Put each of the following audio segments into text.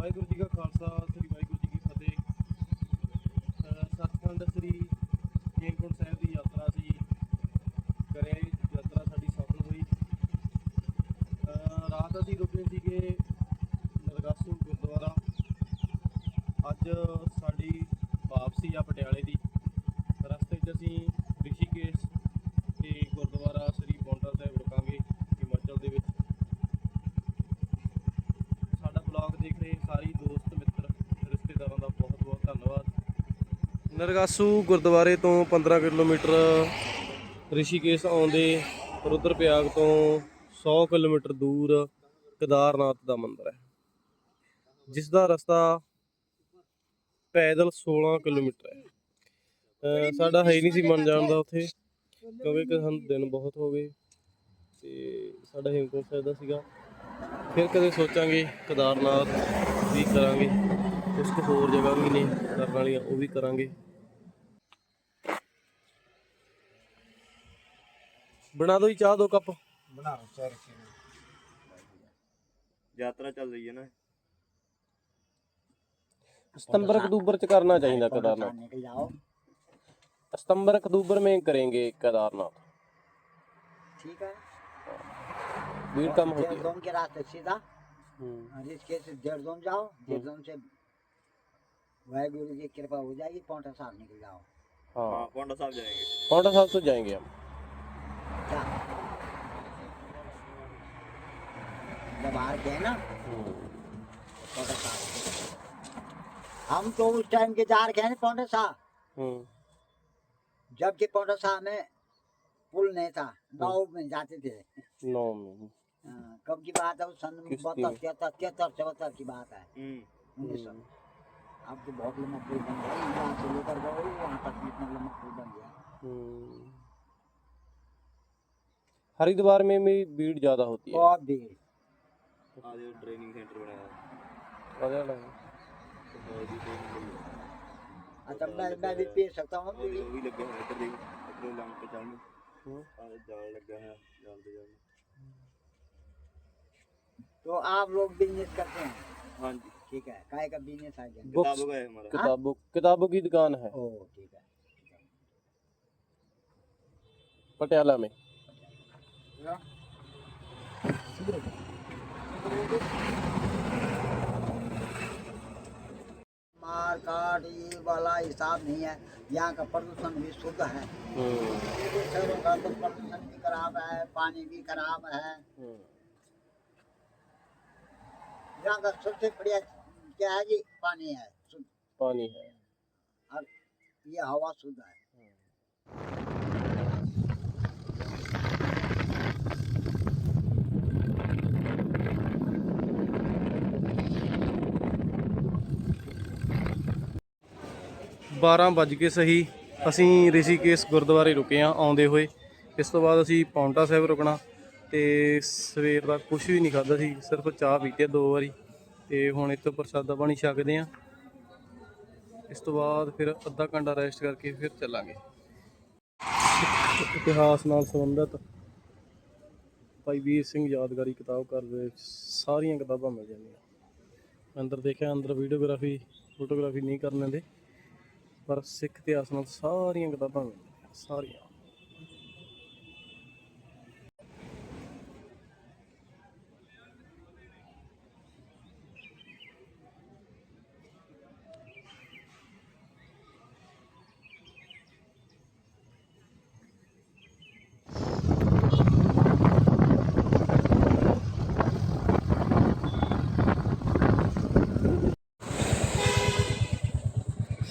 ਵਾਹਿਗੁਰੂ ਜੀ ਕਾ ਖਾਲਸਾ, ਸ੍ਰੀ ਵਾਹਿਗੁਰੂ ਜੀ ਕੀ ਫਤਿਹ। ਅਹ ਸ੍ਰੀ ਹੇਮਕੁੰਟ ਸਾਹਿਬ ਦੀ ਯਾਤਰਾ ਸੀ ਕਰਿਆ ਯਾਤਰਾ ਸਾਡੀ ਸਫਲ ਹੋਈ। ਰਾਤ ਅਸੀਂ ਰੁਕੇ ਸੀਗੇ ਨਰਗਾਸੂ ਗੁਰਦੁਆਰਾ। ਅੱਜ ਨਰਗਾਸੂ ਗੁਰਦੁਆਰੇ ਤੋਂ 15 ਕਿਲੋਮੀਟਰ ਰਿਸ਼ੀਕੇਸ਼ ਆਉਂਦੇ ਰੁਦਰਪਿਆਗ ਤੋਂ 100 ਕਿਲੋਮੀਟਰ ਦੂਰ ਕੇਦਾਰਨਾਥ ਦਾ ਮੰਦਿਰ ਹੈ ਜਿਸ ਦਾ ਰਸਤਾ ਪੈਦਲ 16 ਕਿਲੋਮੀਟਰ ਹੈ। ਸਾਡਾ ਹੈ ਹੀ ਨਹੀਂ ਸੀ ਮਨ ਜਾਣ ਦਾ ਉੱਥੇ, ਕਿਉਂਕਿ ਸਾਨੂੰ ਦਿਨ ਬਹੁਤ ਹੋ ਗਏ ਤੇ ਸਾਡਾ ਹੇਮਕੁੰਟ ਸਾਹਿਬ ਦਾ ਸੀਗਾ। ਫਿਰ ਕਦੇ ਸੋਚਾਂਗੇ ਕੇਦਾਰਨਾਥ ਵੀ ਕਰਾਂਗੇ ਕੁਝ ਕੁ ਹੋਰ ਜਗ੍ਹਾ ਵੀ ਨੇ, ਕਰਨ ਵਾਲੀਆਂ, ਉਹ ਵੀ ਕਰਾਂਗੇ। ਬਣਾ ਦਿਓ ਜੀ ਚਾਹ ਦੋ ਕੱਪ ਬਣਾ ਲਓ ਚਾਰ ਰੁਪਏ ਯਾਤਰਾ ਚੱਲ ਰਹੀ ਹੈ ਨਾ ਸਤੰਬਰ अक्टूबर ਚ करना चाहिए केदारनाथ निकल जाओ सितंबर अक्टूबर में करेंगे केदारनाथ ठीक है भीड़ कम होती है देहरादून के रास्ते सीधा हम्म, ऋषिकेश से देहरादून जाओ देहरादून से वाहेगुरु की कृपा हो जाएगी पौंटा साहब निकल जाओ हाँ हाँ पौंडा साहब जाएंगे पौंटा साहब तो जाएंगे हम जब बाहर गए ना हम्म, साहब हम तो उस टाइम के जा रखे हैं पौंटा साहब हम्म, जबकि पौंटा साहब में पुल नहीं था नाव में जाते थे। नौ में। हाँ, कब की बात है उस सन बहत्तर तिहत्तर तिहत्तर चौहत्तर की बात है। हम्म। उन्नीस सौ। अब तो बहुत लंबा पुल बन गया यहाँ से लेकर गए वहाँ तक इतना लंबा पुल बन गया। हम्म। हरिद्वार में भी भीड़ ज़्यादा होती है। बहुत भीड़। मैं भी पी सकता हूँ भी लगे हैं इधर देखो पे है जालते जालते तो आप लोग बिज़नेस करते हैं हाँ जी ठीक है काय का बिज़नेस आ गया। किताबों का है हमारा। किताबों किताबों की दुकान है। ओ ठीक है। पटियाला में। मार काट ये वाला हिसाब नहीं है। यहाँ का प्रदूषण भी शुद्ध है। शहरों का तो प्रदूषण भी खराब है पानी भी खराब है। यहाँ का सबसे बढ़िया क्या है जी पानी है शुद्ध। पानी है। और ये हवा शुद्ध है। ਬਾਰਾਂ ਵੱਜ ਕੇ ਸਹੀ। ਅਸੀਂ ਰਿਸ਼ੀਕੇਸ਼ ਗੁਰਦੁਆਰੇ ਰੁਕੇ ਆ ਆਉਂਦੇ ਹੋਏ। ਇਸ ਤੋਂ ਬਾਅਦ ਅਸੀਂ ਪੌਂਟਾ ਸਾਹਿਬ ਰੁਕਣਾ ਤੇ ਸਵੇਰ ਦਾ ਕੁਝ ਵੀ ਨਹੀਂ ਖਾਦਾ ਸੀ, ਸਿਰਫ ਚਾਹ ਪੀਤੀ ਆ ਦੋ ਵਾਰੀ ਤੇ ਹੁਣ ਇੱਥੋਂ ਪ੍ਰਸ਼ਾਦਾ ਪਾਣੀ ਛਕਦੇ ਆ ਇਸ ਤੋਂ ਬਾਅਦ ਫਿਰ ਅੱਧਾ ਘੰਟਾ ਰੈਸਟ ਕਰਕੇ ਫਿਰ ਚੱਲਾਂਗੇ। ਇਤਿਹਾਸ ਨਾਲ ਸੰਬੰਧਿਤ ਭਾਈ ਵੀਰ ਸਿੰਘ ਯਾਦਗਾਰੀ ਕਿਤਾਬ ਘਰ ਦੇ ਵਿੱਚ ਸਾਰੀਆਂ ਕਿਤਾਬਾਂ ਮਿਲ ਜਾਂਦੀਆਂ। ਅੰਦਰ ਦੇਖਿਆ, ਅੰਦਰ ਵੀਡੀਓਗ੍ਰਾਫੀ ਫੋਟੋਗ੍ਰਾਫੀ ਨਹੀਂ ਕਰਨ ਦਿੰਦੇ। ਪਰ ਸਿੱਖ ਇਤਿਹਾਸ ਨਾਲ ਸਾਰੀਆਂ ਕਿਤਾਬਾਂ ਮਿਲਦੀਆਂ ਸਾਰੀਆਂ।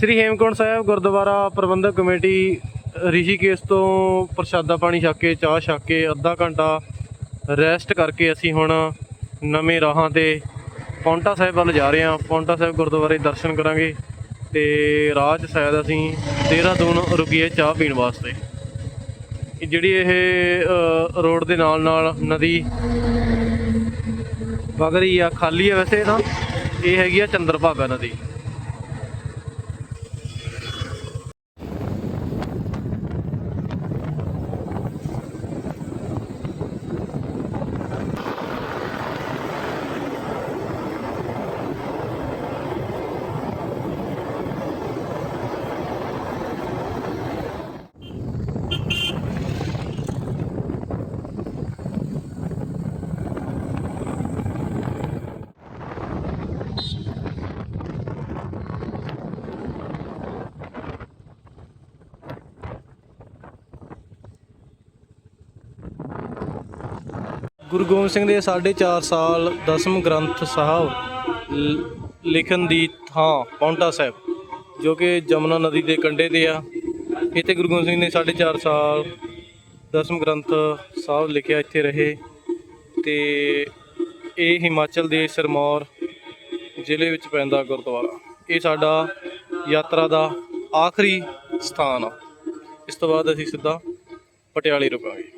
ਸ੍ਰੀ ਹੇਮਕੁੰਟ ਸਾਹਿਬ ਗੁਰਦੁਆਰਾ ਪ੍ਰਬੰਧਕ ਕਮੇਟੀ, ਰਿਸ਼ੀਕੇਸ਼ ਤੋਂ ਪ੍ਰਸ਼ਾਦਾ ਪਾਣੀ ਛੱਕ ਕੇ, ਚਾਹ ਛੱਕ ਕੇ, ਅੱਧਾ ਘੰਟਾ ਰੈਸਟ ਕਰਕੇ ਅਸੀਂ ਹੁਣ ਨਵੇਂ ਰਾਹਾਂ ਤੇ ਪੌਂਟਾ ਸਾਹਿਬ ਵੱਲ ਜਾ ਰਹੇ ਹਾਂ। ਪੌਂਟਾ ਸਾਹਿਬ ਗੁਰਦੁਆਰੇ ਦਰਸ਼ਨ ਕਰਾਂਗੇ ਤੇ ਰਾਹ 'ਚ ਸ਼ਾਇਦ ਅਸੀਂ ਦੇਹਰਾਦੂਨ ਰੁਕੀਏ ਚਾਹ ਪੀਣ ਵਾਸਤੇ। ਜਿਹੜੀ ਇਹ ਰੋਡ ਦੇ ਨਾਲ ਨਾਲ ਨਦੀ ਵਗ ਰਹੀ ਆ, ਖਾਲੀ ਆ ਵੈਸੇ ਤਾਂ। ਇਹ ਹੈਗੀ ਆ ਚੰਦਰਭਾਗਾ ਨਦੀ। ਗੁਰੂ ਗੋਬਿੰਦ ਸਿੰਘ ਦੇ 4.5 ਸਾਲ ਦਸਮ ਗ੍ਰੰਥ ਸਾਹਿਬ ਲ- ਲਿਖਣ ਦੀ ਥਾਂ ਪੌਂਟਾ ਸਾਹਿਬ, ਜੋ ਕਿ ਜਮਨਾ ਨਦੀ ਦੇ ਕੰਢੇ ਤੇ ਆ। ਇੱਥੇ ਗੁਰੂ ਗੋਬਿੰਦ ਸਿੰਘ ਨੇ 4.5 ਸਾਲ ਦਸਮ ਗ੍ਰੰਥ ਸਾਹਿਬ ਲਿਖਿਆ, ਇੱਥੇ ਰਹੇ। ਤੇ ਇਹ ਹਿਮਾਚਲ ਦੇ ਸਿਰਮੌਰ ਜ਼ਿਲ੍ਹੇ ਵਿੱਚ ਪੈਂਦਾ ਗੁਰਦੁਆਰਾ। ਇਹ ਸਾਡਾ ਯਾਤਰਾ ਦਾ ਆਖਰੀ ਸਥਾਨ ਆ। ਇਸ ਤੋਂ ਬਾਅਦ ਅਸੀਂ ਸਿੱਧਾ ਪਟਿਆਲੇ ਰੁਕਾਂਗੇ।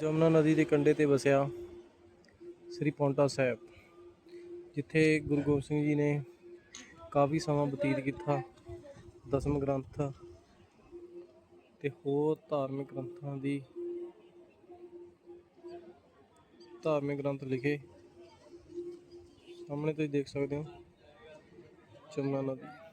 ਜਮਨਾ ਨਦੀ ਦੇ ਕੰਢੇ ਤੇ ਵਸਿਆ ਸ੍ਰੀ ਪੌਂਟਾ ਸਾਹਿਬ, ਜਿੱਥੇ ਗੁਰੂ ਗੋਬਿੰਦ ਸਿੰਘ ਜੀ ਨੇ ਕਾਫੀ ਸਮਾਂ ਬਤੀਤ ਕੀਤਾ, ਦਸਮ ਗ੍ਰੰਥ ਤੇ ਹੋਰ ਧਾਰਮਿਕ ਗ੍ਰੰਥਾਂ ਦੀ ਧਾਰਮਿਕ ਗ੍ਰੰਥ ਲਿਖੇ। ਸਾਹਮਣੇ ਤੁਸੀਂ ਦੇਖ ਸਕਦੇ ਹੋ ਜਮਨਾ ਨਦੀ।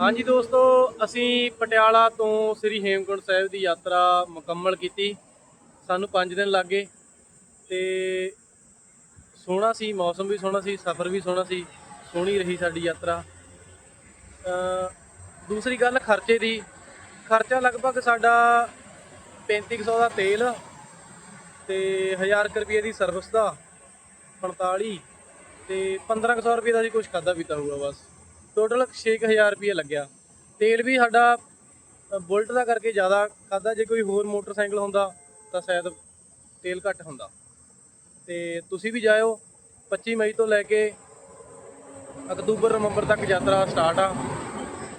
ਹਾਂਜੀ ਦੋਸਤੋ, ਅਸੀਂ ਪਟਿਆਲਾ ਤੋਂ ਸ੍ਰੀ ਹੇਮਕੁੰਟ ਸਾਹਿਬ ਦੀ ਯਾਤਰਾ ਮੁਕੰਮਲ ਕੀਤੀ। ਸਾਨੂੰ 5 ਦਿਨ ਲੱਗੇ ਤੇ ਸੋਹਣਾ ਸੀ, ਮੌਸਮ ਵੀ ਸੋਹਣਾ ਸੀ, ਸਫ਼ਰ ਵੀ ਸੋਹਣਾ ਸੀ, ਸੋਹਣੀ ਰਹੀ ਸਾਡੀ ਯਾਤਰਾ। ਦੂਸਰੀ ਗੱਲ ਖਰਚੇ ਦੀ। ਖਰਚਾ ਲਗਭਗ ਸਾਡਾ 3500 ਦਾ ਤੇਲ ਤੇ 1000 ਕੁ ਰੁਪਏ ਦੀ ਸਰਵਿਸ ਦਾ 45 ਤੇ 1500 ਰੁਪਏ ਦਾ ਜੀ ਕੁਝ ਖਾਦਾ ਪੀਤਾ ਹੋਊਗਾ ਬਸ। ਟੋਟਲ 6000 ਰੁਪਏ ਲੱਗਿਆ। ਤੇਲ ਵੀ ਸਾਡਾ ਬੁਲਟ ਦਾ ਕਰਕੇ ਜ਼ਿਆਦਾ ਖਾਦਾ ਜੇ ਕੋਈ ਹੋਰ ਮੋਟਰਸਾਈਕਲ ਹੁੰਦਾ, ਤਾਂ ਸ਼ਾਇਦ ਤੇਲ ਘੱਟ ਹੁੰਦਾ। ਤੇ ਤੁਸੀਂ ਵੀ ਜਾਇਓ 25 ਮਈ ਤੋਂ ਲੈ ਕੇ ਅਕਤੂਬਰ, ਨਵੰਬਰ ਤੱਕ ਯਾਤਰਾ ਸਟਾਰਟ ਆ।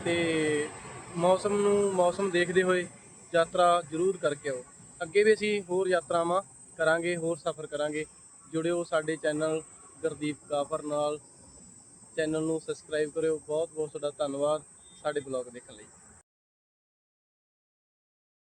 ਤੇ ਮੌਸਮ ਨੂੰ ਮੌਸਮ ਦੇਖਦੇ ਹੋਏ ਯਾਤਰਾ ਜ਼ਰੂਰ ਕਰਕੇ ਆਓ। ਅੱਗੇ ਵੀ ਅਸੀਂ ਹੋਰ ਯਾਤਰਾਵਾਂ ਕਰਾਂਗੇ, ਹੋਰ ਸਫ਼ਰ ਕਰਾਂਗੇ। ਜੁੜਿਓ ਸਾਡੇ ਚੈਨਲ ਗੁਰਦੀਪ ਕਾਫਰ ਨਾਲ। ਚੈਨਲ ਨੂੰ ਸਬਸਕ੍ਰਾਈਬ ਕਰਿਓ। ਬਹੁਤ ਬਹੁਤ ਤੁਹਾਡਾ ਧੰਨਵਾਦ ਸਾਡੇ ਬਲੌਗ ਦੇਖਣ ਲਈ।